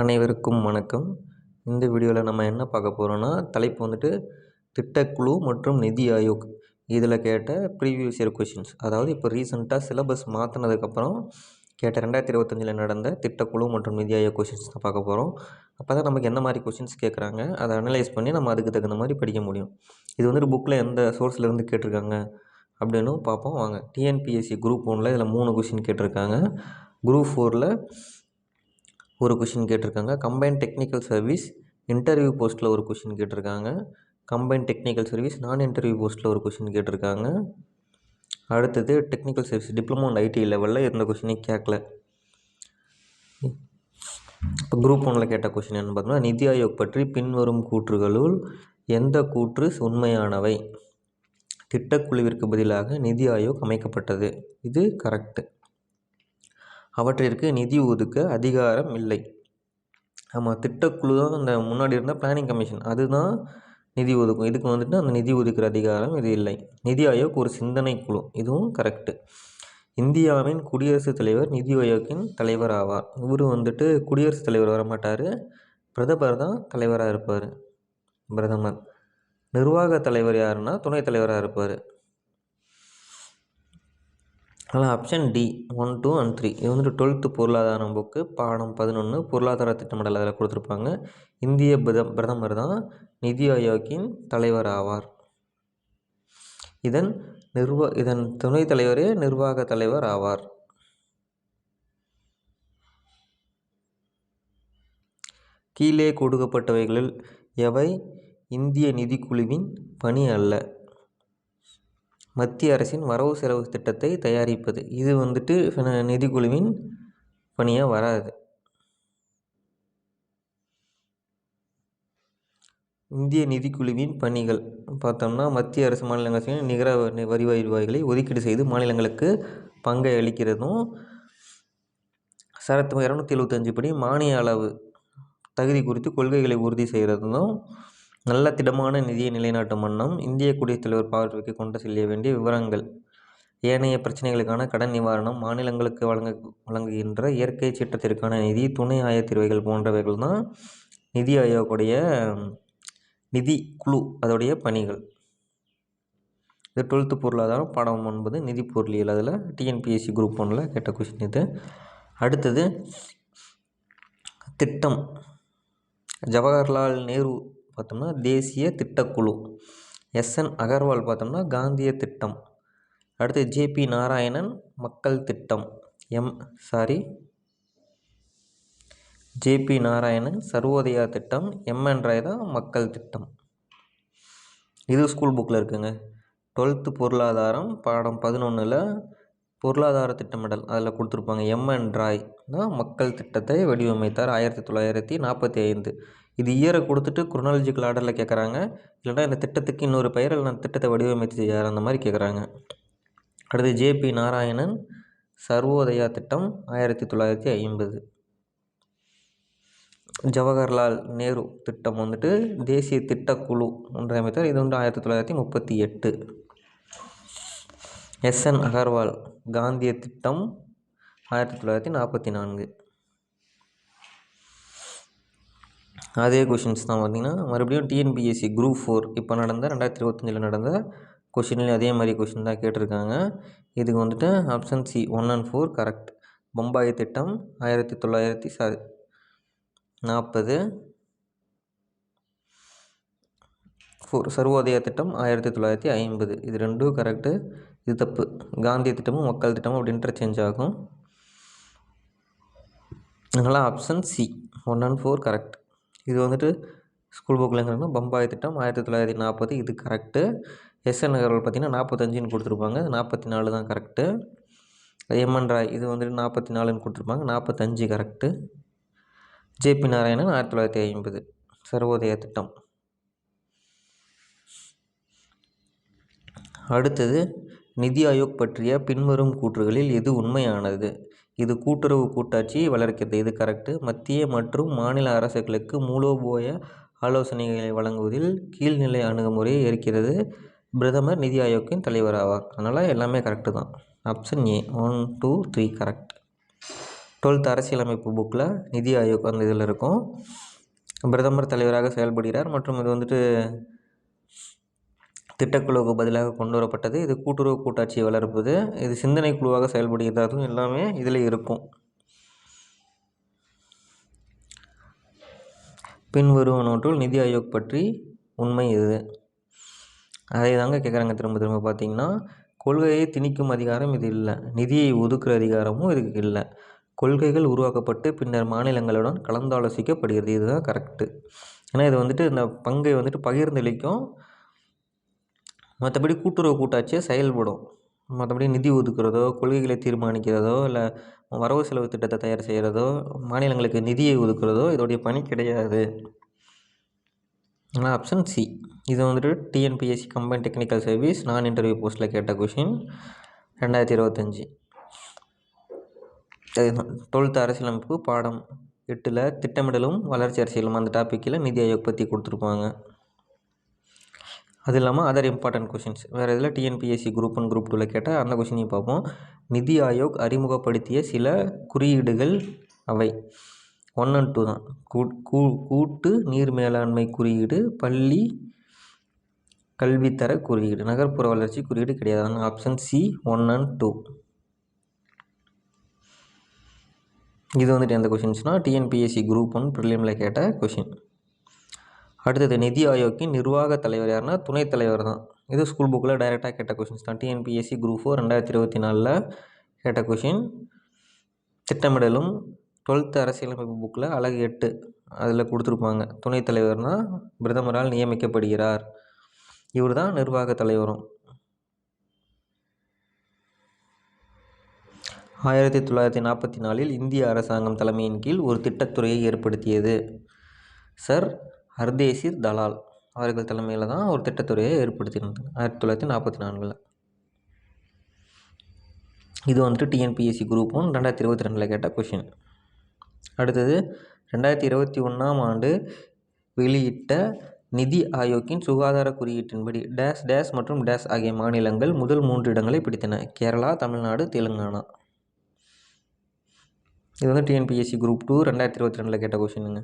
அனைவருக்கும் வணக்கம். இந்த வீடியோவில் நம்ம என்ன பார்க்க போகிறோன்னா தலைப்பு வந்துட்டு திட்டக்குழு மற்றும் நிதி ஆயோக். இதில் கேட்ட ப்ரீவியஸ் இயர் கொஷின்ஸ் அதாவது இப்போ ரீசெண்டாக சிலபஸ் மாற்றினதுக்கப்புறம் கேட்ட ரெண்டாயிரத்தி இருபத்தஞ்சில் நடந்த திட்டக்குழு மற்றும் நிதி ஆயோக் கொஷின்ஸ் தான் பார்க்க போகிறோம் அப்போ தான் நமக்கு எந்த மாதிரி கொஷின்ஸ் கேட்குறாங்க அதை அனலைஸ் பண்ணி நம்ம அதுக்கு தகுந்த மாதிரி படிக்க முடியும். இது வந்துட்டு புக்கில் எந்த சோர்ஸ்லேருந்து கேட்டிருக்காங்க அப்படின்னும் பார்ப்போம். வாங்க. டிஎன்பிஎஸ்சி குரூப் ஒன்றில் இதில் மூணு கொஷின் கேட்டிருக்காங்க. குரூப் ஃபோரில் ஒரு கொஷின் கேட்டிருக்காங்க. கம்பைன் டெக்னிக்கல் சர்வீஸ் இன்டர்வியூ போஸ்ட்டில் ஒரு கொஷின் கேட்டிருக்காங்க. Combine technical service non interview போஸ்ட்டில் ஒரு கொஷின் கேட்டிருக்காங்க. அடுத்தது technical service diploma and IT லெவலில் எந்த கொஷினையும் கேட்கல. இப்போ குரூப் ஒன்றில் கேட்ட கொஷின் என்ன பார்த்தோம்னா நிதி ஆயோக் பற்றி பின்வரும் கூற்றுகளுள் எந்த கூற்று உண்மையானவை? திட்டக்குழுவிற்கு பதிலாக நிதி ஆயோக் அமைக்கப்பட்டது. இது கரெக்டு அவற்றிற்கு நிதி ஒதுக்க அதிகாரம் இல்லை. ஆமாம் திட்டக்குழு தான் இந்த முன்னாடி இருந்த பிளானிங் கமிஷன் அதுதான் நிதி ஒதுக்கும். இதுக்கு வந்துட்டு அந்த நிதி ஒதுக்கிற அதிகாரம் இது இல்லை. நிதி ஆயோக் ஒரு சிந்தனை குழு. இதுவும் கரெக்டு இந்தியாவின் குடியரசுத் தலைவர் நிதி ஆயோக்கின் தலைவர் ஆவார். இவர் வந்துட்டு குடியரசுத் தலைவர் வர மாட்டார் பிரதமர் தான் தலைவராக இருப்பார். பிரதமர். நிர்வாக தலைவர் யாருன்னா துணைத் தலைவராக இருப்பார். அதனால் option D one two and three இது வந்துட்டு டுவெல்த்து பொருளாதாரம் புக்கு பாடம் பதினொன்று பொருளாதார திட்டமிடல் அதில் கொடுத்துருப்பாங்க. இந்திய பிரத பிரதமர் தான் நிதி ஆயோக்கின் தலைவர் ஆவார். இதன் நிர்வா இதன் துணைத் தலைவரே நிர்வாக தலைவர் ஆவார். கீழே கொடுக்கப்பட்டவைகளில் எவை? இந்திய நிதிக்குழுவின் பணி அல்ல. மத்திய அரசின் வரவு செலவு திட்டத்தை தயாரிப்பது. இது வந்துட்டு நிதிக்குழுவின் பணியாக வராது. இந்திய நிதிக்குழுவின் பணிகள். பார்த்தோம்னா மத்திய அரசு மாநில அரசின் நிகர வரி வருவாய்களை ஒதுக்கீடு செய்து மாநிலங்களுக்கு பங்கை அளிக்கிறதும் சரத்து இரநூத்தி எழுபத்தஞ்சு படி மானிய அளவு தகுதி குறித்து கொள்கைகளை உறுதி செய்கிறதும் நல்ல திடமான நிதியை நிலைநாட்டும் வண்ணம் இந்திய குடியரசுத் தலைவர் பார்வைக்கு கொண்டு செல்ல வேண்டிய விவரங்கள். ஏனைய பிரச்சனைகளுக்கான கடன் நிவாரணம் மாநிலங்களுக்கு வழங்க வழங்குகின்ற இயற்கை சீற்றத்திற்கான நிதி துணை ஆயத்தீர்வைகள் போன்றவைகள் தான் நிதி ஆயோக்குடைய நிதி குழு அதோடைய பணிகள். இது டுவெல்த்து பொருளாதாரம் பாடம் ஒன்பது நிதி பொருளியல். அதில் டிஎன்பிஎஸ்சி குரூப் ஒன்றில் கேட்ட கொஸ்டின் இது. அடுத்தது திட்டம். ஜவஹர்லால் நேரு பார்த்தோம்னா தேசிய திட்டக்குழு. எஸ்என் அகர்வால் பார்த்தோம்னா காந்திய திட்டம். அடுத்து ஜேபி நாராயணன் மக்கள் திட்டம். M. Sorry. JP Narayanan Sarvodaya திட்டம். எம்என் ராய் தான் மக்கள் திட்டம். இது ஸ்கூல் புக்கில் இருக்குங்க. டுவெல்த்து பொருளாதாரம் பாடம் பதினொன்றில் பொருளாதார திட்டமிடல் அதில் கொடுத்துருப்பாங்க. எம்என் ராய் தான் மக்கள் திட்டத்தை வடிவமைத்தார் ஆயிரத்தி தொள்ளாயிரத்தி நாற்பத்தி ஐந்து. இது இயரை கொடுத்துட்டு குரோனாலஜிக்கல் ஆர்டரில் கேட்குறாங்க இல்லைனா இந்த திட்டத்துக்கு இன்னொரு பெயர் இல்லை திட்டத்தை வடிவமைத்து யார் அந்த மாதிரி கேட்குறாங்க அடுத்து ஜேபி நாராயணன் சர்வோதயா திட்டம் ஆயிரத்தி தொள்ளாயிரத்தி ஐம்பது. ஜவஹர்லால் நேரு திட்டம் வந்துட்டு தேசிய திட்டக்குழு ஒன்றை அமைத்தார். இது வந்து ஆயிரத்தி தொள்ளாயிரத்தி முப்பத்தி எட்டு. எஸ்என் அகர்வால் காந்திய திட்டம் ஆயிரத்தி தொள்ளாயிரத்தி நாற்பத்தி நான்கு. அதே கொஷின்ஸ் தான் பார்த்திங்கன்னா மறுபடியும் டிஎன்பிஎஸ்சி குரூப் ஃபோர் இப்போ நடந்த ரெண்டாயிரத்தி இருபத்தஞ்சில் நடந்த கொஷின்லேயும் அதே மாதிரி கொஷின் தான் கேட்டிருக்காங்க. இதுக்கு வந்துட்டு option C one and four correct Bombay திட்டம் ஆயிரத்தி தொள்ளாயிரத்தி சாரி நாற்பது ஃபோர் சர்வோதய திட்டம் ஆயிரத்தி தொள்ளாயிரத்தி ஐம்பது. இது ரெண்டும் கரெக்டு இது தப்பு. காந்திய திட்டமும் மக்கள் திட்டமும் அப்படி இன்டர்சேஞ்ச் ஆகும். அதனால் option C one and four correct இது வந்துட்டு ஸ்கூல் புக்கில் எங்கன்னா பம்பாய் திட்டம் ஆயிரத்தி தொள்ளாயிரத்தி நாற்பது. இது கரெக்டு எஸ்என் நகரில் பார்த்திங்கன்னா நாற்பத்தஞ்சுன்னு கொடுத்துருப்பாங்க. நாற்பத்தி நாலு தான் கரெக்டு எம்என் ராய் இது வந்துட்டு நாற்பத்தி நாலுன்னு கொடுத்துருப்பாங்க. நாற்பத்தஞ்சு கரெக்டு ஜேபி நாராயணன் ஆயிரத்தி தொள்ளாயிரத்தி ஐம்பது. சர்வோதய திட்டம். அடுத்தது நிதி ஆயோக் பற்றிய பின்வரும் கூற்றுகளில் எது உண்மையானது. இது கூட்டுறவு கூட்டாட்சியை வளர்க்கிறது. இது கரெக்டு மத்திய மற்றும் மாநில அரசுகளுக்கு மூலோபாய ஆலோசனைகளை வழங்குவதில் கீழ்நிலை அணுகுமுறையை இருக்கிறது பிரதமர் நிதி ஆயோக்கின் தலைவர் ஆவார். அதனால் எல்லாமே கரெக்டு தான். Option A one two three correct twelfth அரசியலமைப்பு புக்கில் நிதி ஆயோக் அந்த இதில் இருக்கும். பிரதமர் தலைவராக செயல்படுகிறார். மற்றும் இது வந்துட்டு திட்டக்குழுவுக்கு பதிலாக கொண்டு வரப்பட்டது. இது கூட்டுறவு கூட்டாட்சியை வளர்ப்பது. இது சிந்தனை குழுவாக செயல்படுகிறதும் எல்லாமே இதில் இருக்கும். பின்வருவனவற்றுள் நிதி ஆயோக் பற்றி உண்மை இது அதே தாங்க கேட்குறாங்க. திரும்ப திரும்ப பார்த்தீங்கன்னா கொள்கையை திணிக்கும் அதிகாரம் இது இல்லை. நிதியை ஒதுக்குற அதிகாரமும் இதுக்கு இல்லை. கொள்கைகள் உருவாக்கப்பட்டு பின்னர் மாநிலங்களுடன் கலந்தாலோசிக்கப்படுகிறது. இதுதான் கரெக்டு ஏன்னா இது வந்துட்டு இந்த பங்கை வந்துட்டு பகிர்ந்தளிக்கும் மற்றபடி கூட்டுறவு கூட்டாட்சியாக செயல்படும். மற்றபடி நிதி ஒதுக்குறதோ கொள்கைகளை தீர்மானிக்கிறதோ இல்லை வரவு செலவு திட்டத்தை தயார் செய்கிறதோ மாநிலங்களுக்கு நிதியை ஒதுக்குறதோ இதோடைய பணி கிடையாது. ஆனால் ஆப்ஷன் சி இது வந்துட்டு TNPSC combine technical service non interview போஸ்ட்டில் கேட்ட கொஷின் ரெண்டாயிரத்தி இருபத்தஞ்சி. டுவெல்த் அரசியலமைப்பு பாடம் எட்டில் திட்டமிடலும் வளர்ச்சி அரசியலும் அந்த டாப்பிக்கில் நிதி ஆயோக் பற்றி கொடுத்துருப்பாங்க. அது இல்லாமல் அதர் இம்பார்ட்டன்ட் கொஷின்ஸ் வேறு இதில் டிஎன்பிஎஸ்சி குரூப் ஒன் குரூப் டூவில் கேட்டால் அந்த கொஷினையும் பார்ப்போம். நிதி ஆயோக் அறிமுகப்படுத்திய சில குறியீடுகள் அவை. ஒன் அண்ட் டூ தான். கூட்டு நீர் மேலாண்மை குறியீடு பள்ளி கல்வித்தர குறியீடு. நகர்ப்புற வளர்ச்சி குறியீடு கிடையாது. Option C one and two இது வந்துட்டு எந்த கொஷின்ஸ்னால் டிஎன்பிஎஸ்சி குரூப் ஒன் ப்ரிலியமில் கேட்ட கொஷின் அடுத்தது நிதி ஆயோக்கின் நிர்வாக தலைவர் யாருன்னா துணைத் தலைவர் தான். இது ஸ்கூல் புக்கில் டைரெக்டாக கேட்ட கொஷின்ஸ் தான். டிஎன்பிஎஸ்சி குரூப் ஃபோர் ரெண்டாயிரத்தி இருபத்தி நாலில் கேட்ட கொஷின் திட்டமிடலும் டுவெல்த்து அரசியலமைப்பு புக்கில் அழகு எட்டு அதில் கொடுத்துருப்பாங்க. துணைத் தலைவர்னால் பிரதமரால் நியமிக்கப்படுகிறார். இவர் தான் நிர்வாக தலைவரும். ஆயிரத்தி தொள்ளாயிரத்தி நாற்பத்தி நாலில் இந்திய அரசாங்கம் தலைமையின் கீழ் ஒரு திட்டத்துறையை ஏற்படுத்தியது. சார் ஹர்தேசிர் தலால் அவர்கள் தலைமையில் தான் ஒரு திட்டத்துறையை ஏற்படுத்தியிருந்தது. ஆயிரத்தி தொள்ளாயிரத்தி நாற்பத்தி நான்கில். இது வந்துட்டு டிஎன்பிஎஸ்சி குரூப் ஒன் ரெண்டாயிரத்தி இருபத்தி ரெண்டில் கேட்ட கொஷின் அடுத்தது ரெண்டாயிரத்தி இருபத்தி ஒன்றாம் ஆண்டு வெளியிட்ட நிதி ஆயோக்கின் சுகாதார குறியீட்டின்படி டேஸ் டேஸ் மற்றும் டேஸ் ஆகிய மாநிலங்கள் முதல் மூன்று இடங்களை பிடித்தன. கேரளா தமிழ்நாடு தெலுங்கானா. இது வந்து டிஎன்பிஎஸ்சி குரூப் டூ ரெண்டாயிரத்தி இருபத்தி ரெண்டில் கேட்ட கொஷினுங்க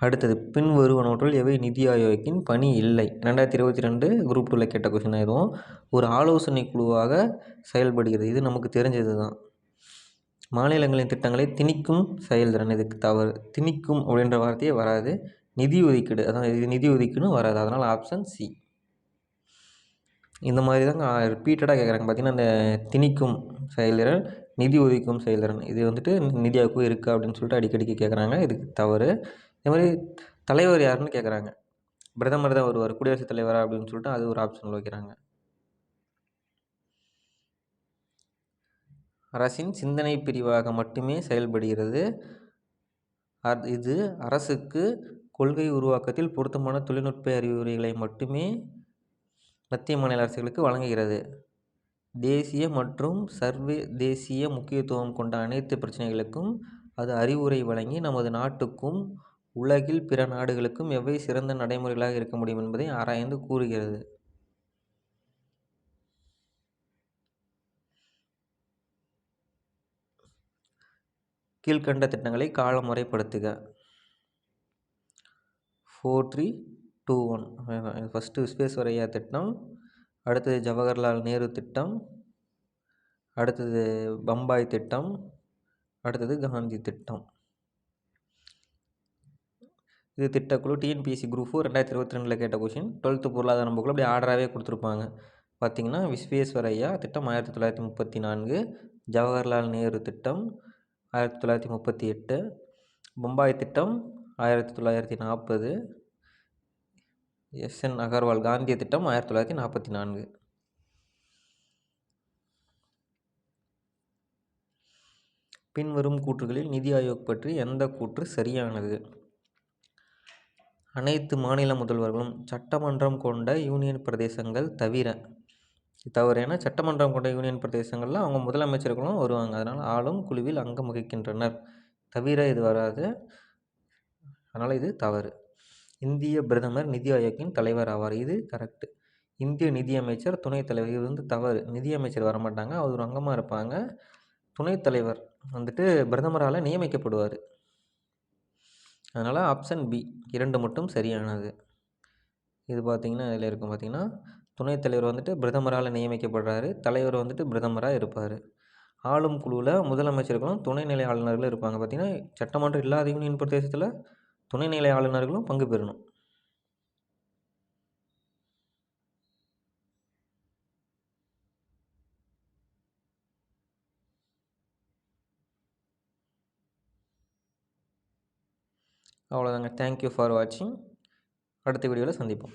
அடுத்தது பின் வருவனவற்றுள் எவை நிதி ஆயோக்கின் பணி இல்லை? ரெண்டாயிரத்தி இருபத்தி ரெண்டு குரூப் டூவில் கேட்ட கொஷின் எதுவும் ஒரு ஆலோசனை குழுவாக செயல்படுகிறது. இது நமக்கு தெரிஞ்சது தான். மாநிலங்களின் திட்டங்களை திணிக்கும் செயல்திறன் இதுக்கு தவறு. திணிக்கும் அப்படின்ற வார்த்தையே வராது. நிதி ஒதுக்கீடு அதான் இது நிதி ஒதுக்கீடும் வராது. அதனால் ஆப்ஷன் சி இந்த மாதிரி தாங்க ரிப்பீட்டடாக கேட்குறாங்க பார்த்திங்கன்னா இந்த திணிக்கும் செயல்திறன் நிதி ஒதுக்கும் செயல்திறன் இது வந்துட்டு நிதியாக்கும் இருக்கா அப்படின்னு சொல்லிட்டு அடிக்கடிக்கு கேட்குறாங்க. இதுக்கு தவறு. இந்த மாதிரி தலைவர் யாருன்னு கேட்குறாங்க பிரதமர் தான் வருவார் குடியரசுத் தலைவரா அப்படின்னு சொல்லிட்டு அது ஒரு ஆப்ஷனில் வைக்கிறாங்க. அரசின் சிந்தனை பிரிவாக மட்டுமே செயல்படுகிறது. இது அரசுக்கு கொள்கை உருவாக்கத்தில் பொருத்தமான தொழில்நுட்ப அறிவுரைகளை மட்டுமே மத்திய மாநில அரசுகளுக்கு வழங்குகிறது. தேசிய மற்றும் சர்வே தேசிய முக்கியத்துவம் கொண்ட அனைத்து பிரச்சனைகளுக்கும் அது அறிவுரை வழங்கி நமது நாட்டுக்கும் உலகில் பிற நாடுகளுக்கும் எவை சிறந்த நடைமுறைகளாக இருக்க முடியும் என்பதை ஆராய்ந்து கூறுகிறது. கீழ்கண்ட திட்டங்களை காலமுறைப்படுத்துக. Four three two one first Visvesvaraya திட்டம். அடுத்தது ஜவஹர்லால் நேரு திட்டம். அடுத்தது பம்பாய் திட்டம். அடுத்தது காந்தி திட்டம். இது திட்டக்குழு டிஎன்பிஎஸ்சி குரூப் ஃபோர் ரெண்டாயிரத்தி இருபத்தி ரெண்டில் கேட்ட கொஷின் டுவெல்த்து பொருளாதார புக்கில் அப்படி ஆர்டராகவே கொடுத்துருப்பாங்க. பார்த்திங்கன்னா விஸ்வேஸ்வரையா திட்டம் ஆயிரத்தி தொள்ளாயிரத்தி முப்பத்தி நான்கு ஜவஹர்லால் நேரு திட்டம் ஆயிரத்தி தொள்ளாயிரத்தி முப்பத்தி எட்டு பம்பாய் திட்டம் ஆயிரத்தி தொள்ளாயிரத்தி நாற்பது எஸ் என் அகர்வால் காந்திய திட்டம் ஆயிரத்தி தொள்ளாயிரத்தி நாற்பத்தி நான்கு. பின்வரும் கூற்றுகளில் நிதி ஆயோக் பற்றி எந்த கூற்று சரியானது? அனைத்து மாநில முதல்வர்களும் சட்டமன்றம் கொண்ட யூனியன் பிரதேசங்கள் தவிர தவிர ஏன்னா சட்டமன்றம் கொண்ட யூனியன் பிரதேசங்களில் அவங்க முதலமைச்சர்களும் வருவாங்க. அதனால் ஆளும் குழுவில் அங்கம் வகிக்கின்றனர் தவிர இது வராது. அதனால் இது தவறு. இந்திய பிரதமர் நிதி ஆயோக்கின் தலைவர் ஆவார். இது கரெக்டு இந்திய நிதியமைச்சர் துணைத் தலைவர். இது வந்து தவறு. நிதியமைச்சர் வரமாட்டாங்க. அவர் ஒரு அங்கமாக இருப்பாங்க. துணைத் தலைவர் வந்துட்டு பிரதமரால் நியமிக்கப்படுவார். அதனால் ஆப்ஷன் பி இரண்டு மட்டும் சரியானது. இது பார்த்திங்கன்னா இதில் இருக்கும் பார்த்திங்கன்னா துணைத் தலைவர் வந்துட்டு பிரதமரால் நியமிக்கப்படுறாரு. தலைவர் வந்துட்டு பிரதமராக இருப்பார். ஆளும் குழுவில் முதலமைச்சர்களும் துணைநிலை ஆளுநர்களும் இருப்பாங்க. பார்த்திங்கன்னா சட்டமன்றம் இல்லாத யூனியன் பிரதேசத்தில் துணைநிலை ஆளுநர்களும் பங்கு பெறணும். அவ்வளோதாங்க தேங்க்யூ ஃபார் வாட்சிங் அடுத்த வீடியோவில் சந்திப்போம்.